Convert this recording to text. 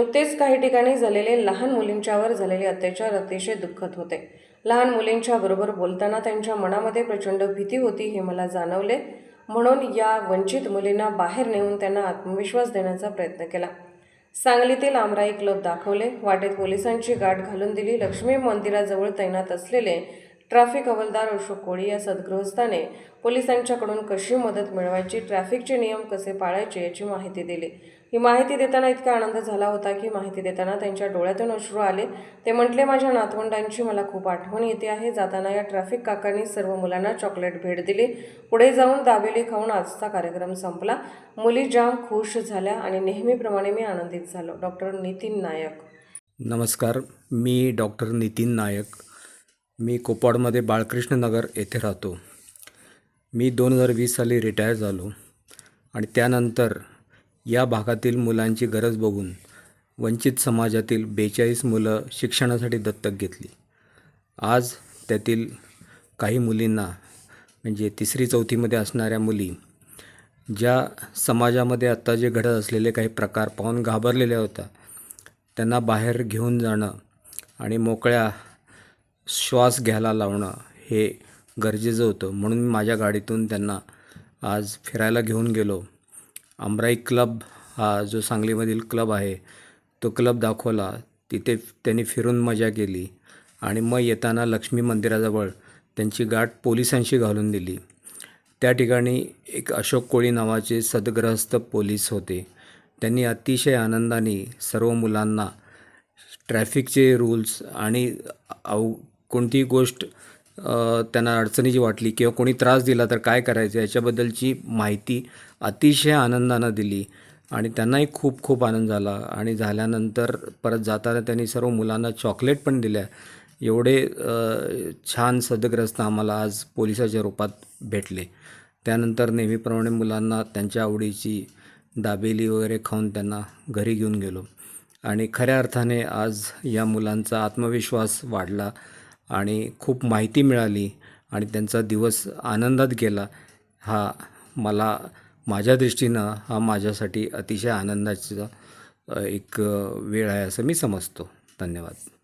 नुकतेच काही ठिकाणी झालेले लहान मुलींच्यावर झालेले अत्याचार अतिशय दुःखद होते. लहान मुलींच्या बरोबर बोलताना त्यांच्या मनामध्ये प्रचंड भीती होती हे मला जाणवले. म्हणून या वंचित मुलींना बाहेर नेऊन त्यांना आत्मविश्वास देण्याचा प्रयत्न केला. सांगलीतील आमराई क्लब दाखवले. वाटेत पोलिसांची गाठ घालून दिली. लक्ष्मी मंदिराजवळ तैनात असलेले ट्रॅफिक हवालदार अशोक कोळी या सद्गृहस्थाने पोलिसांच्याकडून कशी मदत मिळवायची ट्रॅफिकचे नियम कसे पाळायचे याची माहिती दिली. ही माहिती देताना इतका आनंद झाला होता की माहिती देताना त्यांच्या डोळ्यातून अश्रू आले. ते म्हटले माझ्या नातवंडांची मला खूप आठवण येते आहे. जाताना या ट्रॅफिक काकांनी सर्व मुलांना चॉकलेट भेट दिली. पुढे जाऊन दाबेली खाऊन आजचा कार्यक्रम संपला. मुली जाम खुश झाल्या आणि नेहमीप्रमाणे मी आनंदित झालो. डॉक्टर नितीन नायक. नमस्कार. मी डॉक्टर नितीन नायक. मी कोपाडमध्ये बाळकृष्णनगर येथे राहतो. मी दोन हजार वीस साली रिटायर झालो आणि त्यानंतर या भागातील मुलांची गरज बघून वंचित समाजातील बेचाळीस मुलं शिक्षणासाठी दत्तक घेतली. आज त्यातील काही मुलींना म्हणजे तिसरी चौथीमध्ये असणाऱ्या मुली ज्या समाजामध्ये आत्ता जे घडत असलेले काही प्रकार पाहून घाबरलेल्या होत्या त्यांना बाहेर घेऊन जाणं आणि मोकळ्या श्वास घ्यायला लावणं हे गरजेचं होतं. म्हणून मी माझ्या गाडीतून त्यांना आज फिरायला घेऊन गेलो. आमराई क्लब हा जो सांगलीमधील क्लब आहे तो क्लब दाखवला. तिथे त्यांनी फिरून मजा केली आणि मग येताना लक्ष्मी मंदिराजवळ त्यांची गाठ पोलिसांशी घालून दिली. त्या ठिकाणी एक अशोक कोळी नावाचे सदग्रहस्थ पोलीस होते. त्यांनी अतिशय आनंदाने सर्व मुलांना ट्रॅफिकचे रूल्स आणि अव कोणतीही गोष्ट त्यांना अडचणीची वाटली किंवा कोणी त्रास दिला तर काय करायचं याच्याबद्दलची माहिती अतिशय आनंदानं दिली. आणि त्यांनाही खूप खूप आनंद झाला. आणि झाल्यानंतर परत जाताना त्यांनी सर्व मुलांना चॉकलेट पण दिल्या. एवढे छान सदग्रस्त आम्हाला आज पोलिसाच्या रूपात भेटले. त्यानंतर नेहमीप्रमाणे मुलांना त्यांच्या आवडीची दाबेली वगैरे खाऊन त्यांना घरी घेऊन गेलो. आणि खऱ्या अर्थाने आज या मुलांचा आत्मविश्वास वाढला. आणि खूप माहिती मिळाली आणि त्यांचा दिवस आनंदात गेला. हा मला माझ्या दृष्टीनं हा माझ्यासाठी अतिशय आनंदाचा एक वेळ आहे असं मी समजतो. धन्यवाद.